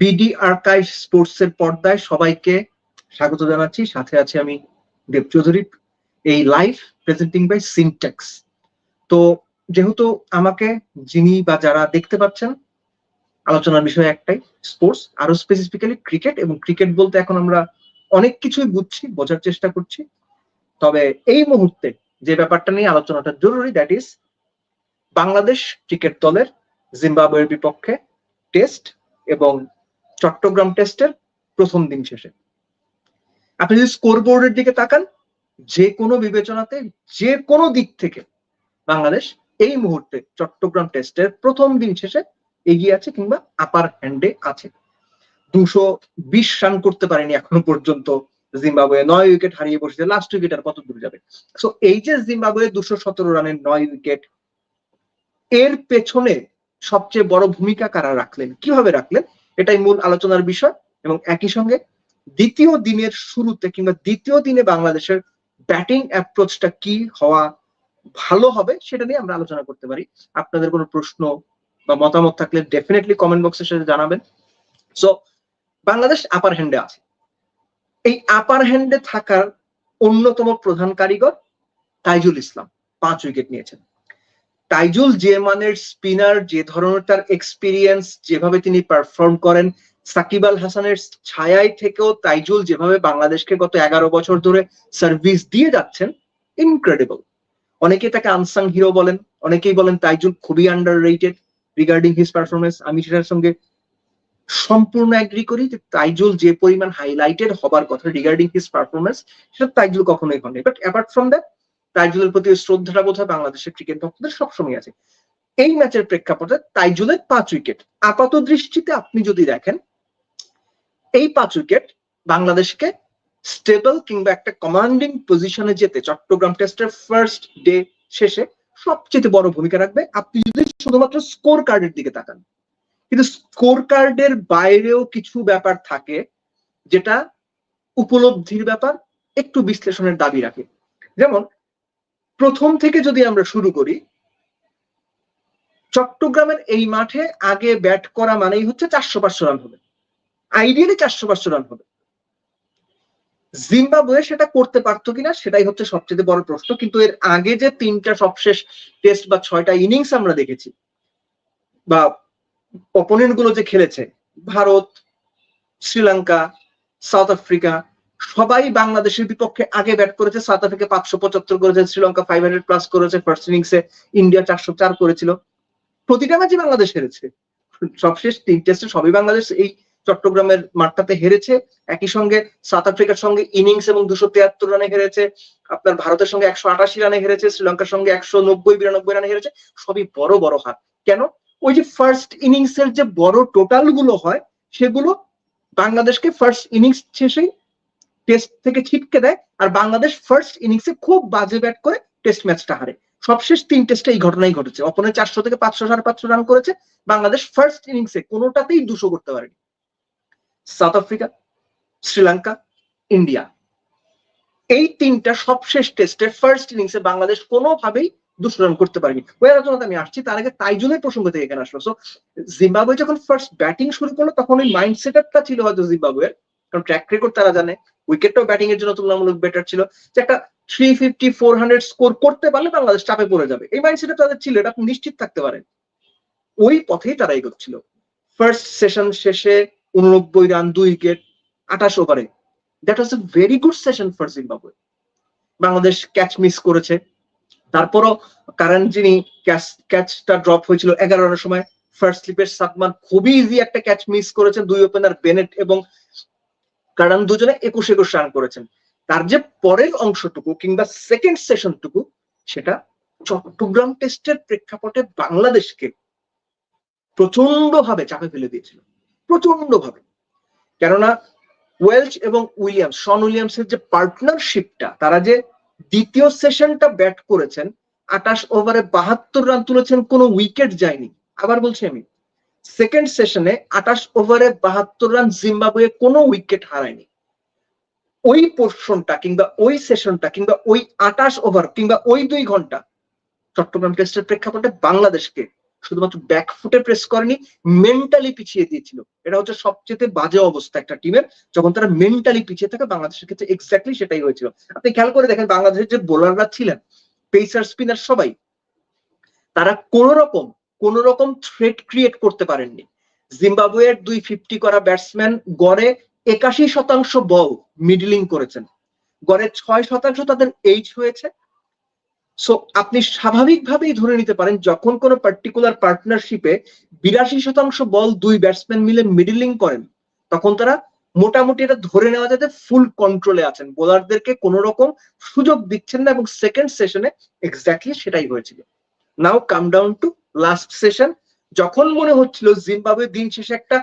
BD archive sports এর পর্দায় সবাইকে স্বাগত জানাচ্ছি। সাথে আছে আমি দেব চৌধুরী, এই লাইভ প্রেজেন্টিং বাই সিনটেক্স তো যেহেতু আমাকে যিনি বা যারা দেখতে পাচ্ছেন, আলোচনার বিষয় একটাই স্পোর্টস আরও স্পেসিফিক্যালি ক্রিকেট এবং ক্রিকেট বলতে এখন আমরা অনেক কিছুই বুঝছি, বোঝার চেষ্টা করছি। তবে এই মুহূর্তে যে ব্যাপারটা নিয়ে আলোচনাটা জরুরি দ্যাট ইজ বাংলাদেশ ক্রিকেট দলের জিম্বাবুয়ের বিপক্ষে টেস্ট এবং চট্টগ্রাম টেস্টের প্রথম দিন শেষে। আপনি যদি স্কোর বোর্ডের দিকে তাকান, যে কোনো বিবেচনাতে, যে কোনো দিক থেকে বাংলাদেশ এই মুহূর্তে চট্টগ্রাম টেস্টের প্রথম দিন শেষে এগিয়ে আছে কিংবা আপার হ্যান্ডে আছে। দুশো বিশ রান করতে পারেনি এখনও পর্যন্ত জিম্বাবুয়ে। নয় উইকেট হারিয়ে বসেছে লাস্ট উইকেট আর কত দূর যাবে? সো এই যে জিম্বাবুয়ে দুশো সতেরো রানের নয় উইকেট এর পেছনে সবচেয়ে বড় ভূমিকা কারা রাখলেন? কীভাবে রাখলেন? এটাই মূল আলোচনার বিষয় এবং একই সঙ্গে দ্বিতীয় দিনের শুরুতে কিংবা দ্বিতীয় দিনে বাংলাদেশের ব্যাটিং অ্যাপ্রোচটা কি হওয়া ভালো হবে সেটা নিয়ে আমরা আলোচনা করতে পারি। আপনাদের কোনো প্রশ্ন বা মতামত থাকলে ডেফিনেটলি কমেন্ট বক্সের সাথে জানাবেন। সো বাংলাদেশ আপার হ্যান্ডে আছে। এই আপার হ্যান্ডে থাকার অন্যতম প্রধান কারিগর তাইজুল ইসলাম, পাঁচ উইকেট নিয়েছেন। তাইজুল যে মানের স্পিনার যে ধরনের তার এক্সপিরিয়েন্স যেভাবে তিনি পারফর্ম করেন সাকিব আল হাসানের ছায়ায় থেকেও তাইজুল যেভাবে বাংলাদেশকে গত এগারো বছর ধরে সার্ভিস দিয়ে যাচ্ছেন ইনক্রেডিবল অনেকে তাকে আনসাং হিরো বলেন, অনেকেই বলেন তাইজুল খুবই under rated regarding his performance আমি সেটার সঙ্গে সম্পূর্ণ অ্যাগ্রি করি যে তাইজুল যে পরিমাণ হাইলাইটেড হবার কথা রিগার্ডিং হিস পারফরমেন্স সেটা তাইজুল কখনোই হয়নি বাট অ্যাপার্ট ফ্রম দ্যাট তাইজুলের প্রতি শ্রদ্ধাটা বোধ হয় বাংলাদেশের ক্রিকেট ভক্তদের সবসময় আছে। এই ম্যাচের প্রেক্ষাপটে তাইজুলের পাঁচ উইকেট আপাত দৃষ্টিতে আপনি যদি দেখেন, এই পাঁচ উইকেট বাংলাদেশকে স্টেবল কিংবা একটা কমান্ডিং পজিশনে যেতে চট্টগ্রাম টেস্টের ফার্স্ট ডে শেষে সবচেয়ে বড় ভূমিকা রাখবে। আপনি যদি শুধুমাত্র স্কোর কার্ডের দিকে তাকান, কিন্তু স্কোর কার্ডের বাইরেও কিছু ব্যাপার থাকে যেটা উপলব্ধির ব্যাপার একটু বিশ্লেষণের দাবি রাখে। যেমন প্রথম থেকে যদি আমরা শুরু করি, চট্টগ্রামের এই মাঠে আগে ব্যাট করা মানেই হচ্ছে চারশো পাঁচশো রান হবে। আইডিয়ালি চারশো পাঁচশো রান হবে। জিম্বাবুয়ে সেটা করতে পারতো কিনা সেটাই হচ্ছে সবচেয়ে বড় প্রশ্ন, কিন্তু এর আগে যে তিনটা সবশেষ টেস্ট বা ছয়টা ইনিংস আমরা দেখেছি, বা অপোনেন্টগুলো যে খেলেছে, ভারত, শ্রীলঙ্কা সাউথ আফ্রিকা সবাই বাংলাদেশের বিপক্ষে আগে ব্যাট করেছে সাউথ আফ্রিকা পাঁচশো পঁচাত্তর করেছে, শ্রীলঙ্কা ফাইভ হান্ড্রেড প্লাস করেছে ফার্স্ট ইনিংসে ইন্ডিয়া চারশো চার করেছিল। প্রতিটা ম্যাচে বাংলাদেশ হেরেছে। সবশেষ তিন টেস্টে সবই বাংলাদেশ এই চট্টগ্রামের মাঠটাতে হেরেছে। একই সঙ্গে সাউথ আফ্রিকার সঙ্গে ইনিংস এবং দুশো তিয়াত্তর রানে হেরেছে। আপনার ভারতের সঙ্গে একশো আটাশি রানে হেরেছে, শ্রীলঙ্কার সঙ্গে একশো নব্বই, বিরানব্বই রানে হেরেছে। সবই বড় বড় হার। কেন? ওই যে ফার্স্ট ইনিংস এর যে বড় টোটালগুলো হয়, সেগুলো বাংলাদেশকে ফার্স্ট ইনিংস শেষেই টেস্ট থেকে ছিটকে দেয়, আর বাংলাদেশ ফার্স্ট ইনিংসে খুব বাজে ব্যাট করে টেস্ট ম্যাচটা হারে। সবশেষ তিন টেস্টে এই ঘটনাই ঘটেছে। অপনের চারশো থেকে পাঁচশো, সাড়ে পাঁচশো রান করেছে। বাংলাদেশ ফার্স্ট ইনিংসে কোনোটাতেই দুশো করতে পারেনি। সাউথ আফ্রিকা শ্রীলঙ্কা ইন্ডিয়া এই তিনটা সবশেষ টেস্টে ফার্স্ট ইনিংসে বাংলাদেশ কোনোভাবেই দুশো রান করতে পারেনি। ওই আলোচনাতে আমি আসছি, তার আগে তাইজুলের প্রসঙ্গ থেকে এখানে আসলো। সো জিম্বাবুয়ে যখন ফার্স্ট ব্যাটিং শুরু করল, তখন ওই মাইন্ড সেট আপটা ছিল হয়তো জিম্বাবুয়ের। কারণ ট্র্যাক রেকর্ড তারা জানে। উইকেটটাও ব্যাটিং এর জন্য তুলনামূলক বেটার ছিল। যে একটা three fifty four hundred score করতে পারলে বাংলাদেশ চাপে পড়ে যাবে। এই মাইন্ড সেট তাদের ছিল, এটা নিশ্চিত থাকতে পারেন ওই পথেই তারা এগোচ্ছিল। ফার্স্ট সেশন শেষে উননব্বই রান, দুই উইকেট আঠাশ ওভারে that was a very good session for Zimbabwe Bangladesh catch miss করেছে। তারপরও কারণ যিনি ক্যাচ ক্যাচটা ড্রপ হয়েছিল এগারো রানের সময় ফার্স্ট স্লিপের সাদমান খুবই ইজি একটা ক্যাচ মিস করেছেন। দুই ওপেনার বেনেট এবং কারণ দুজনে একুশ একুশ রান করেছেন। তার যে পরের অংশটুকু কিংবা সেকেন্ড সেশনটুকু সেটা চট্টগ্রাম টেস্টের প্রেক্ষাপটে বাংলাদেশকে প্রচণ্ড ভাবে চাপে ফেলে দিয়েছিল। প্রচণ্ড ভাবে কেননা ওয়েলচ এবং উইলিয়ামস, শন উইলিয়ামসের যে পার্টনারশিপটা, তারা যে দ্বিতীয় সেশনটা ব্যাট করেছেন আটাশ ওভারে বাহাত্তর রান তুলেছেন, কোনো উইকেট যায়নি। আবার বলছি আমি সেকেন্ড সেশনে আঠাশ ওভারে বাহাত্তর রান জিম্বাবুয়ে কোনো উইকেট হারায়নি। ওই পোর্শনটা কিংবা ওই সেশনটা কিংবা ওই আঠাশ ওভার কিংবা ওই দুই ঘণ্টা চট্টগ্রাম টেস্টের প্রেক্ষাপটে বাংলাদেশকে শুধুমাত্র ব্যাকফুটে প্রেস করেনি মেন্টালি পিছিয়ে দিয়েছিল। এটা হচ্ছে সবচেয়ে বাজে অবস্থা একটা টিমের যখন তারা মেন্টালি পিছিয়ে থাকে, বাংলাদেশের ক্ষেত্রে এক্স্যাক্টলি সেটাই হয়েছিল। আপনি খেয়াল করে দেখেন, বাংলাদেশের যে বোলাররা ছিলেন পেসার স্পিনার সবাই, তারা কোন রকম কোন রকম থ্রেট ক্রিয়েট করতে পারেননি। জিম্বাবুয়ের দুই ফিফটি করা ব্যাটসম্যান গড়ে একাশি শতাংশ বল মিডলিং করেছেন। গড়ে ছয় শতাংশ তাদের এইচ হয়েছে। সো আপনি স্বাভাবিকভাবেই ধরে নিতে পারেন, যখন কোনো পার্টিকুলার পার্টনারশিপে বিরাশি শতাংশ বল দুই ব্যাটসম্যান মিলে মিডলিং করেন, তখন তারা মোটামুটি এটা ধরে নেওয়া যাতে ফুল কন্ট্রোলে আছেন। বোলারদেরকে কোন রকম সুযোগ দিচ্ছেন না এবং সেকেন্ড সেশনে এক্স্যাক্টলি সেটাই হয়েছিল। Now come down to last session যখন মনে হচ্ছিল জিম্বাবুয়ে দিন শেষে একটা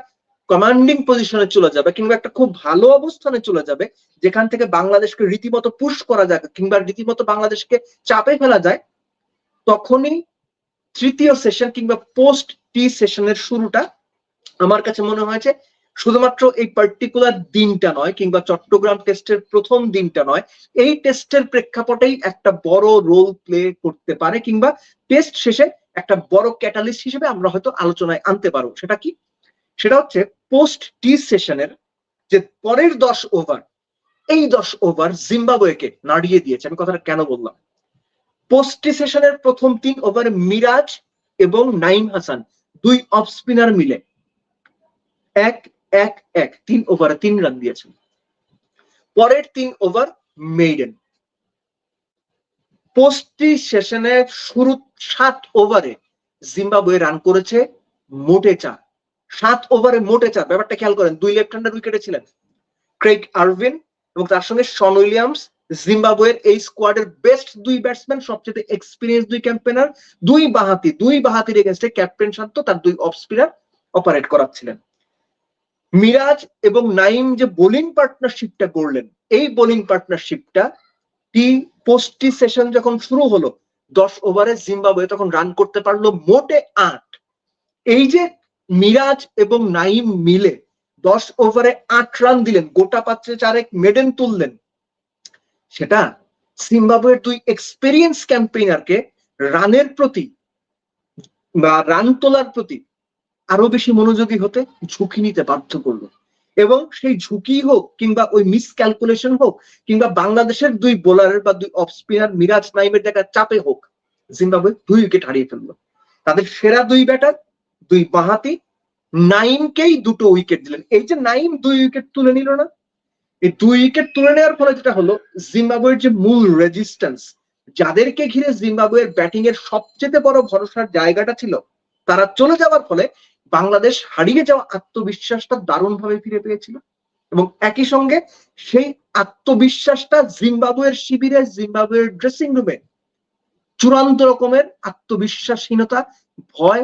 কমান্ডিং পজিশনে চলে যাবে কিংবা একটা খুব ভালো অবস্থানে চলে যাবে, যেখান থেকে বাংলাদেশকে রীতিমতো পুশ করা যায় কিংবা রীতিমতো বাংলাদেশকে চাপে ফেলা যায়, তখনই তৃতীয় সেশন কিংবা পোস্ট টি সেশনের শুরুটা আমার কাছে মনে হয়েছে শুধুমাত্র এই পার্টিকুলার দিনটা নয় কিংবা চট্টগ্রাম টেস্টের প্রথম দিনটা নয়, এই টেস্টের প্রেক্ষাপটেই একটা বড় রোল প্লে করতে পারে কিংবা টেস্ট শেষে একটা বড় ক্যাটালিস্ট হিসেবে আমরা হয়তো আলোচনায় আনতে পারব। সেটা কি? সেটা হচ্ছে পোস্ট টি সেশনের যে পরের দশ ওভার এই দশ ওভার জিম্বাবুয়েকে নাড়িয়ে দিয়েছে। আমি কথাটা কেন বললাম? পোস্ট টি সেশনের প্রথম তিন ওভার মিরাজ এবং নাইম হাসান দুই অফ স্পিনার মিলে এক এক এক, তিন ওভারে তিন রান দিয়েছেন। পরের তিন ওভার মেইডেন। পোস্টি সেশনে শুরু সাত ওভারে জিম্বাবুয়ে রান করেছে মোটে চার। সাত ওভারে মোটে চার, ব্যাপারটা খেয়াল করেন, দুই লেফট হ্যান্ডার উইকেটে ছিলেন। ক্রেগ আরভিন এবং তার সঙ্গে শন উইলিয়ামস, জিম্বাবুয়ের এই স্কোয়াডের বেস্ট দুই ব্যাটসম্যান সবচেয়ে এক্সপিরিয়েন্স দুই ক্যাম্পেনার দুই বাহাতি, দুই বাহাতির এগেনস্টে ক্যাপ্টেন শান্ত তার দুই অফ স্পিনার অপারেট করাচ্ছিলেন। মিরাজ এবং নাইম যে বোলিং পার্টনারশিপটা করলেন এই বোলিং পার্টনারশিপটা টি পোস্টি সেশন যখন শুরু হলো, দশ ওভারে জিম্বাবুয়ে তখন রান করতে পারল মোটে আট। এই যে মিরাজ এবং নাইম মিলে দশ ওভারে আট রান দিলেন, গোটা পাত্রে চারেক মেডেন তুললেন। সেটা জিম্বাবুয়ের দুই এক্সপেরিয়েন্স ক্যাম্পেইনারকে রানের প্রতি বা রান তোলার প্রতি আরও বেশি মনোযোগী হতে ঝুঁকি নিতে বাধ্য করল। এবং সেই ঝুঁকি হোক কিংবা ওই মিস ক্যালকুলেশন হোক কিংবা বাংলাদেশের দুই বোলারের বা দুই অফ স্পিনার মিরাজ নাইমের জায়গা চাপে হোক, জিম্বাবুয়ে দুই উইকেট হারিয়ে ফেলল। তাদের সেরা দুই ব্যাটার দুই বাহাতি নাইমকেই দুটো উইকেট দিলেন। এই যে নাইম দুই উইকেট তুলে নিল না, এই দুই উইকেট তুলে নেওয়ার ফলে যেটা হলো, জিম্বাবুয়ের যে মূল রেজিস্ট্যান্স যাদেরকে ঘিরে জিম্বাবুয়ের ব্যাটিং এর সবচেয়ে বড় ভরসার জায়গাটা ছিল, তারা চলে যাওয়ার ফলে বাংলাদেশ হারিয়ে যাওয়া আত্মবিশ্বাসটা দারুণভাবে ফিরে পেয়েছিল। এবং একই সঙ্গে সেই আত্মবিশ্বাসটা জিম্বাবুয়ের শিবিরে, জিম্বাবুয়ের ড্রেসিং রুমে চূড়ান্ত রকমের আত্মবিশ্বাসহীনতা, ভয়,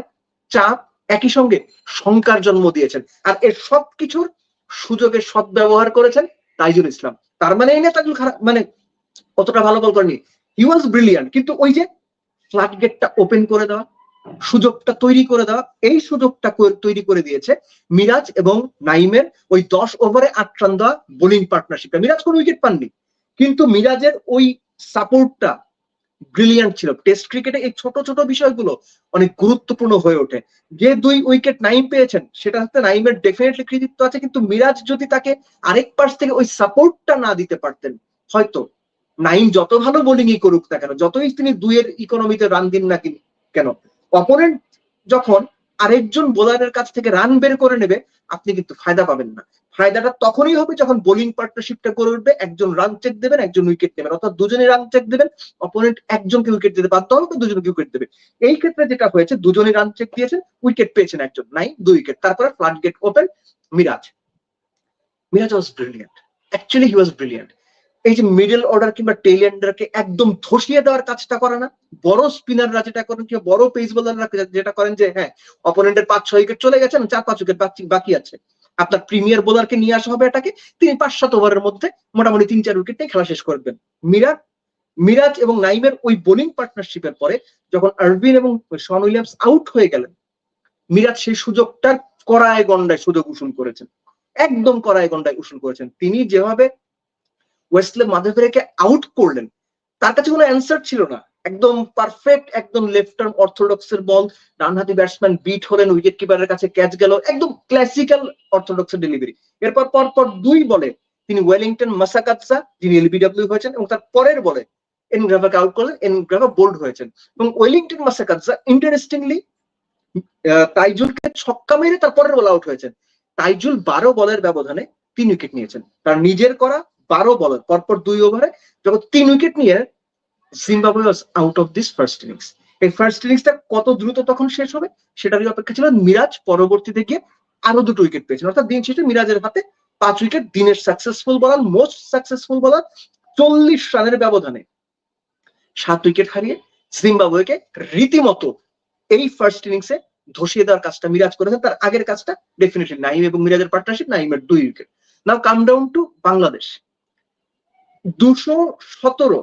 চাপ একই সঙ্গে শঙ্কার জন্ম দিয়েছেন। আর এর সব কিছুর সুযোগের সদ্ব্যবহার করেছেন তাইজুল ইসলাম। তার মানে এই নেতাগুলো খারাপ মানে অতটা ভালো বল করেনি হি ওয়াজ ব্রিলিয়ান্ট কিন্তু ওই যে ফ্লাড গেটটা ওপেন করে দেওয়া সুযোগটা তৈরি করে দেওয়া, এই সুযোগটা তৈরি করে দিয়েছে মিরাজ এবং নাইমের ওই দশ ওভারে আট রান দেওয়া বোলিং পার্টনারশিপটা মিরাজ কোনো উইকেট পাননি, কিন্তু মিরাজের ওই সাপোর্টটা ব্রিলিয়ান্ট ছিল। টেস্ট ক্রিকেটে এই ছোট ছোট বিষয়গুলো অনেক গুরুত্বপূর্ণ হয়ে ওঠে। যে দুই উইকেট নাইম পেয়েছেন, সেটা হচ্ছে নাইমের ডেফিনেটলি কৃতিত্ব আছে, কিন্তু মিরাজ যদি তাকে আরেক পাশ থেকে ওই সাপোর্টটা না দিতে পারতেন, হয়তো নাইম যত ভালো বোলিংই করুক না কেন, যতই তিনি দুইয়ের ইকোনমিতে রান দিন না কেন অপোনেন্ট যখন আরেকজন বোলারের কাছ থেকে রান বের করে নেবে, আপনি কিন্তু ফায়দা পাবেন না। ফায়দাটা তখনই হবে যখন বোলিং পার্টনারশিপটা করে উঠবে, একজন রান চেক দেবেন, একজন উইকেট নেবেন, অর্থাৎ দুজনে রান চেক দেবেন অপোনেন্ট একজনকে উইকেট দিতে বাধ্য হবে, দুজনকে উইকেট দেবে। এই ক্ষেত্রে যেটা হয়েছে, দুজনে রান চেক দিয়েছেন উইকেট পেয়েছেন একজন। নাই দুই উইকেট তারপরে flood gate open Miraz Miraz was brilliant actually he was brilliant এই যে মিডল অর্ডার কিংবা টেইল এন্ডারকে একদম ধসিয়ে দেওয়ার কাজটা করে না। বড় স্পিনাররা যেটা করেন, কিংবা বড় পেস বোলাররা যেটা করেন যে হ্যাঁ অপোনেন্টের পাঁচ, ছয় উইকেট চলে গেছেন চার, পাঁচ উইকেট বাকি আছে। আপনার প্রিমিয়ার বোলারকে নিয়ে আসা হবে এটাকে, তিনি পাঁচ সাত ওভারের মধ্যে মোটামুটি তিন চার উইকেট নিয়ে খেলা শেষ করবেন মিরাজ মিরাজ এবং নাইমের ওই বোলিং পার্টনারশিপের পরে যখন আরবিন এবং শন উইলিয়ামস আউট হয়ে গেলেন, মিরাজ সেই সুযোগটার করায় গন্ডায় সুযোগ উসুল করেছেন। একদম করায় গন্ডায় উসুল করেছেন। তিনি যেভাবে ওয়েস্টলে মাধবেরাকে আউট করলেন। তার কাছে কোনো অ্যান্সার ছিল না। একদম পারফেক্ট একদম লেফট আর্ম অর্থোডক্সের বল ডানহাতি ব্যাটসম্যান বিট হলেন উইকেট কিপারের কাছে ক্যাচ গেল। একদম ক্লাসিক্যাল অর্থোডক্সের ডেলিভারি এরপর পর পর দুই বলে তিনি ওয়েলিংটন মাসাকাৎসা যিনি এলবিডব্লিউ হয়েছেন, এবং তার পরের বলে এনগ্রাভাকে আউট করলেন এনগ্রাভা বোল্ড হয়েছেন। এবং ওয়েলিংটন মাসাকাৎসা ইন্টারেস্টিংলি তাইজুলকে ছক্কা মেরে তার পরের বল আউট হয়েছেন। তাইজুল বারো বলের ব্যবধানে তিন উইকেট নিয়েছেন। তার নিজের করা বারো বলের পরপর দুই ওভারে যখন তিন উইকেট নিয়ে Zimbabwe out of this first innings এই ফার্স্ট ইনিংসটা কত দ্রুত তখন শেষ হবে সেটারই অপেক্ষা ছিল মিরাজ, পরবর্তীতে গিয়ে আরও দুটো উইকেট পেয়েছেন। অর্থাৎ দিন শেষে মিরাজের হাতে পাঁচ উইকেট দিনের সাকসেসফুল বলার মোস্ট সাকসেসফুল বলার চল্লিশ রানের ব্যবধানে সাত উইকেট হারিয়ে জিম্বাবুয়েকে রীতিমতো এই ফার্স্ট ইনিংসে ধসিয়ে দেওয়ার কাজটা মিরাজ করেছেন। তার আগের কাজটা ডেফিনেটলি নাইম এবং মিরাজের পার্টনারশিপ নাইমের দুই wicket now come down to Bangladesh দুশো সতেরো।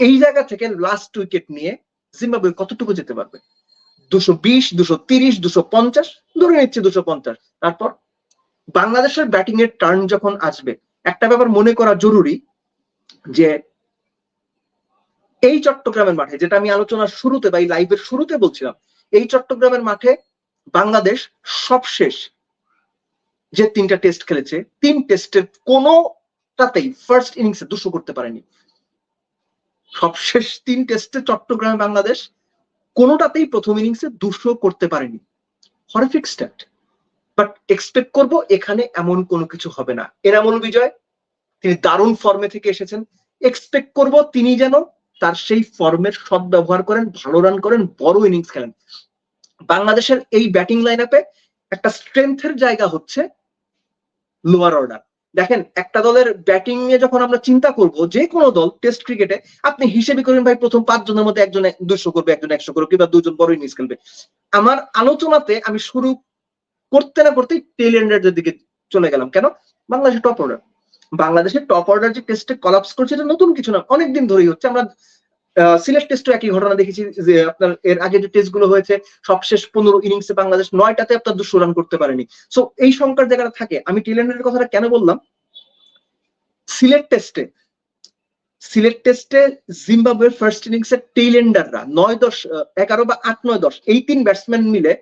এই জায়গা থেকে লাস্ট উইকেট নিয়ে জিম্বাবুয়ে কতটুকু যেতে পারবে? দুশো বিশ, দুশো তিরিশ, দুশো পঞ্চাশ, ধরে নিচ্ছে দুশো পঞ্চাশ। তারপর বাংলাদেশের ব্যাটিং এর টার্ন যখন আসবে, একটা ব্যাপার মনে করা জরুরি যে এই চট্টগ্রামের মাঠে, যেটা আমি আলোচনার শুরুতে বা এই লাইভের শুরুতে বলছিলাম, এই চট্টগ্রামের মাঠে বাংলাদেশ সবশেষ যে তিনটা টেস্ট খেলেছে, তিন টেস্টের কোনোটাতেই ফার্স্ট ইনিংসে দুশো করতে পারেনি। সবশেষ তিন টেস্টে চট্টগ্রামে, বাংলাদেশ কোনোটাতেই প্রথম ইনিংসে দুশো করতে পারেনি। হরফিক স্ট্যাট বাট এক্সপেক্ট করব এখানে এমন কোনো কিছু হবে না। এনামুল বিজয়, তিনি দারুণ ফর্মে থেকে এসেছেন। এক্সপেক্ট করব তিনি যেন তার সেই ফর্মের সদ ব্যবহার করেন, ভালো রান করেন, বড় ইনিংস খেলেন। বাংলাদেশের এই ব্যাটিং লাইন আপে একটা স্ট্রেংথের জায়গা হচ্ছে লোয়ার অর্ডার দেখেন, একটা দলের ব্যাটিং নিয়ে যখন আমরা চিন্তা করব, যে কোনো দল টেস্ট ক্রিকেটে আপনি হিসেবে করেন ভাই প্রথম পাঁচ জনের মধ্যে একজন দুশো করবে, একজন একশো করবে কিংবা দুজন বড় ইনিংস খেলবে। আমার আলোচনাতে আমি শুরু করতে না করতেই টেল এন্ডারদের দিকে চলে গেলাম। কেন? বাংলাদেশের টপ অর্ডার বাংলাদেশের টপ অর্ডার যে টেস্টে কলাপস করছে, এটা নতুন কিছু না। অনেকদিন ধরেই হচ্ছে। আমরা সিলেট টেস্টও একই ঘটনা দেখেছি যে আপনার এর আগে যে টেস্টগুলো হয়েছে, সবশেষ পনেরো ইনিংসে বাংলাদেশ নয়টাতে আপনার দুশো রান করতে পারেনি। সো এই সংখ্যার জায়গাটা থাকে। আমি টেলেন্ডারের কথাটা কেন বললাম? সিলেট টেস্টে সিলেট টেস্টে জিম্বাবুয়ের ফার্স্ট ইনিংসে টেইলেন্ডাররা নয় দশ এগারো বা আট, নয় দশ, এই তিন ব্যাটসম্যান মিলে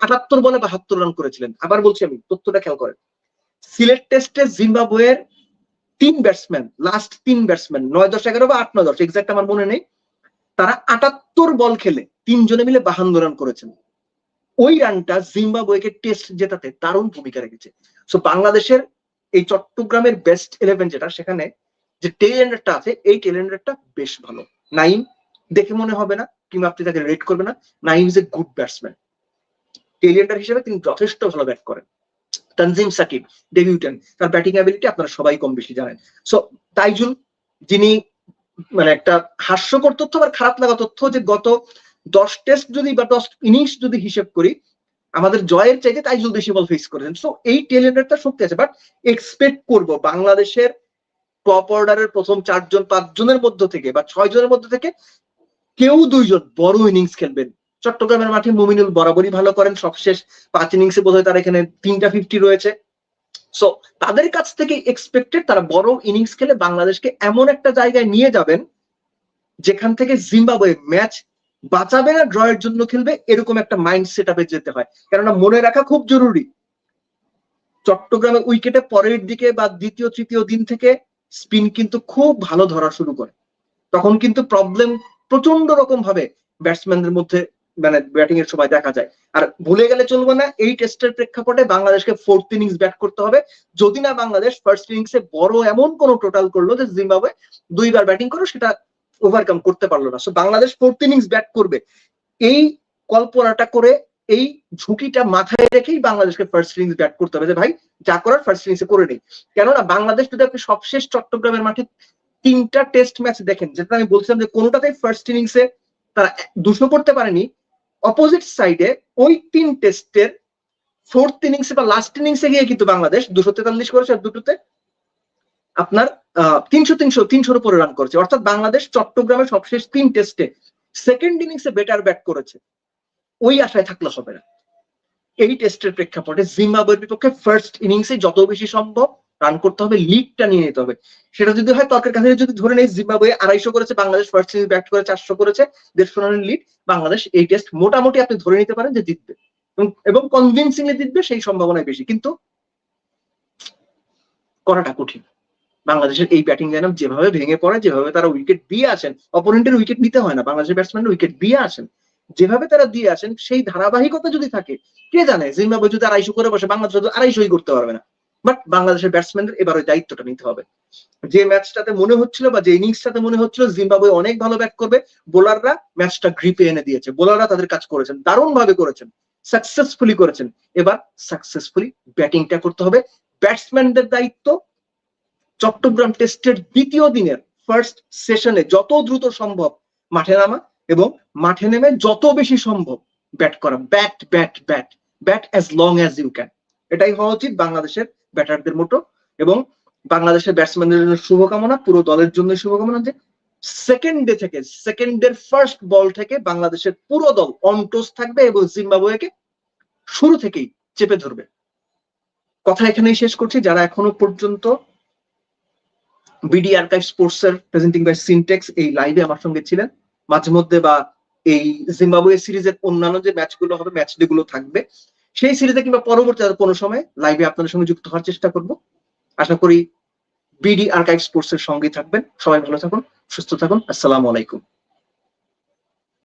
আটাত্তর বলে বাহাত্তর রান করেছিলেন। আবার বলছি আমি, তথ্যটা খেয়াল করেন। সিলেট টেস্টে জিম্বাবুয়ের তিন ব্যাটসম্যান লাস্ট তিন ব্যাটসম্যান নয় দশ, এগারো বা আট, নয় দশ এক্সাক্ট আমার মনে নেই। তারা আটাত্তর বল খেলে তিনজনে মিলে বাহান্ন রান করেছেন। ওই রানটা জিম্বাবুয়েকে টেস্ট জেতাতে দারুণ ভূমিকা রেখেছে। সো বাংলাদেশের এই চট্টগ্রামের বেস্ট ইলেভেন যেটা, সেখানে যে টেলেন্ডারটা আছে, এই টেলেন্ডারটা বেশ ভালো। নাইম দেখে মনে হবে না, কিংবা আপনি তাকে রেট করবে না। Nayeem is a good batsman tailender হিসেবে তিনি যথেষ্ট ভালো ব্যাট করেন। তানজিম সাকিব ডেবিউটেন তার ব্যাটিং অ্যাবিলিটি আপনারা সবাই কম বেশি জানেন। সো তাইজুল, যিনি মানে একটা হাস্যকর তথ্য বা খারাপ লাগা তথ্য যে গত দশ টেস্ট যদি বা দশ ইনিংস যদি হিসেব করি, আমাদের জয়ের চাইতে তাইজুল বেশি বল ফেস করেছেন। সো এই টেলেন্ডারটা শক্তি আছে। বাট এক্সপেক্ট করব বাংলাদেশের টপ অর্ডারের প্রথম চারজন, পাঁচজনের মধ্য থেকে বা ছয় জনের মধ্যে থেকে কেউ দুইজন বড় ইনিংস খেলবেন। চট্টগ্রামের মাঠে মুমিনুল বরাবরই ভালো করেন। সবশেষ পাঁচ ইনিংসে বোধ হয় তার এখানে তিনটা ফিফটি রয়েছে। সো তাদের কাছ থেকে এক্সপেক্টেড তারা বড় ইনিংস খেলে বাংলাদেশকে এমন একটা জায়গায় নিয়ে যাবেন, যেখান থেকে জিম্বাবুয়ে ম্যাচ বাঁচাবে না ড্রয়ের জন্য খেলবে, এরকম একটা মাইন্ড সেট আপে যেতে হয়। কেননা মনে রাখা খুব জরুরি। চট্টগ্রামে উইকেটে পরের দিকে বা দ্বিতীয়, তৃতীয় দিন থেকে স্পিন কিন্তু খুব ভালো ধরা শুরু করে। তখন কিন্তু প্রবলেম প্রচণ্ড রকম ভাবে ব্যাটসম্যানদের মধ্যে মানে ব্যাটিং এর সময় দেখা যায়। আর ভুলে গেলে চলবে না, এই টেস্টের প্রেক্ষাপটে বাংলাদেশকে ফোর্থ ইনিংস ব্যাট করতে হবে। যদি না বাংলাদেশ ফার্স্ট ইনিংসে বড় এমন কোন টোটাল করল যে জিম্বাবুয়ে দুইবার ব্যাটিং করো সেটা ওভারকাম করতে পারল না। বাংলাদেশ ফোর্থ ইনিংস ব্যাট করবে। এই কল্পনাটা করে, এই ঝুঁকিটা মাথায় রেখেই বাংলাদেশকে ফার্স্ট ইনিংস ব্যাট করতে হবে যে, ভাই, যা করার ফার্স্ট ইনিংসে করে নেই। কেননা, বাংলাদেশ যদি আপনি সবশেষ চট্টগ্রামের মাঠে তিনটা টেস্ট ম্যাচ দেখেন, যেটা আমি বলছিলাম যে কোনোটাতেই ফার্স্ট ইনিংসে তারা দুশো করতে পারেনি অপোজিট সাইডে ওই তিন টেস্টের ফোর্থ ইনিংসে বা লাস্ট ইনিংসে গিয়ে কিন্তু বাংলাদেশ দুশো তেতাল্লিশ করেছে আর দুটোতে আপনার তিনশো তিনশো, তিনশোর উপরে রান করেছে। অর্থাৎ বাংলাদেশ চট্টগ্রামের সবশেষ তিন টেস্টে সেকেন্ড ইনিংসে বেটার ব্যাট করেছে। ওই আশায় থাকলে হবে না। এই টেস্টের প্রেক্ষাপটে জিম্বাবুয়ের বিপক্ষে ফার্স্ট ইনিংসে যত বেশি সম্ভব রান করতে হবে লিডটা নিয়ে নিতে হবে। সেটা যদি হয়, তর্কের কাছে যদি ধরে নেই জিম্বাবুয়ে আড়াইশো করেছে বাংলাদেশ ফার্স্ট ইনিংস ব্যাট করে চারশো করেছে, দেড়শো রানের লিড বাংলাদেশ এই টেস্ট মোটামুটি আপনি ধরে নিতে পারেন যে জিতবে। এবং- কনভিনসিংলি জিতবে, সেই সম্ভাবনাই বেশি। কিন্তু করাটা কঠিন। বাংলাদেশের এই ব্যাটিং লাইন যেভাবে ভেঙে পড়ে, যেভাবে তারা উইকেট দিয়ে আসেন অপোনেন্টের উইকেট নিতে হয় না বাংলাদেশের ব্যাটসম্যান উইকেট দিয়ে আসেন। যেভাবে তারা দিয়ে আসেন, সেই ধারাবাহিকতা যদি থাকে, কে জানে জিম্বাবুয়ে যদি আড়াইশো করে বসে বাংলাদেশ আড়াইশোই করতে পারবে না। বাট বাংলাদেশের ব্যাটসম্যানদের এবার ওই দায়িত্বটা নিতে হবে। যে ম্যাচটাতে মনে হচ্ছিল বা যে ইনিংসটাতে মনে হচ্ছিল জিম্বাবুয়ে অনেক ভালো ব্যাট করবে। বোলাররা ম্যাচটা গ্রিপে এনে দিয়েছে। বোলাররা তাদের কাজ করেছেন। দারুণ ভাবে করেছেন। সাকসেসফুলি করেছেন। এবার সাকসেসফুলি ব্যাটিংটা করতে হবে। ব্যাটসম্যানদের দায়িত্ব চট্টগ্রাম টেস্টের দ্বিতীয় দিনের ফার্স্ট সেশনে যত দ্রুত সম্ভব মাঠে নামা এবং মাঠে নেমে যত বেশি সম্ভব ব্যাট করা। Bat bat bat bat as long as you can এটাই হওয়া উচিত বাংলাদেশের ব্যাটারদের মতো এবং বাংলাদেশের ব্যাটসম্যানদের জন্য শুভকামনা, পুরো দলের জন্য শুভকামনা যে সেকেন্ড ডে থেকে সেকেন্ড সেকেন্ডের ফার্স্ট বল থেকে বাংলাদেশের পুরো দল অনটোস থাকবে এবং জিম্বাবুয়েকে শুরু থেকেই চেপে ধরবে। কথা এখানেই শেষ করছি। যারা এখনও পর্যন্ত বিডি আর্কাইভ স্পোর্টস এর প্রেজেন্টিং বাই সিনটেক্স এই লাইভে আমার সঙ্গে ছিলেন, মাঝে মধ্যে বা এই জিম্বাবুয়ে সিরিজের অন্যান্য যে ম্যাচগুলো হবে ম্যাচ ডে গুলো থাকবে সেই সিরিজে কিংবা পরবর্তী আর কোনো সময় লাইভে আপনাদের সঙ্গে যুক্ত হওয়ার চেষ্টা করব। আশা করি বিডি আর্কাইভ স্পোর্টস এর সঙ্গে থাকবেন। সবাই ভালো থাকুন, সুস্থ থাকুন। আসসালামু আলাইকুম।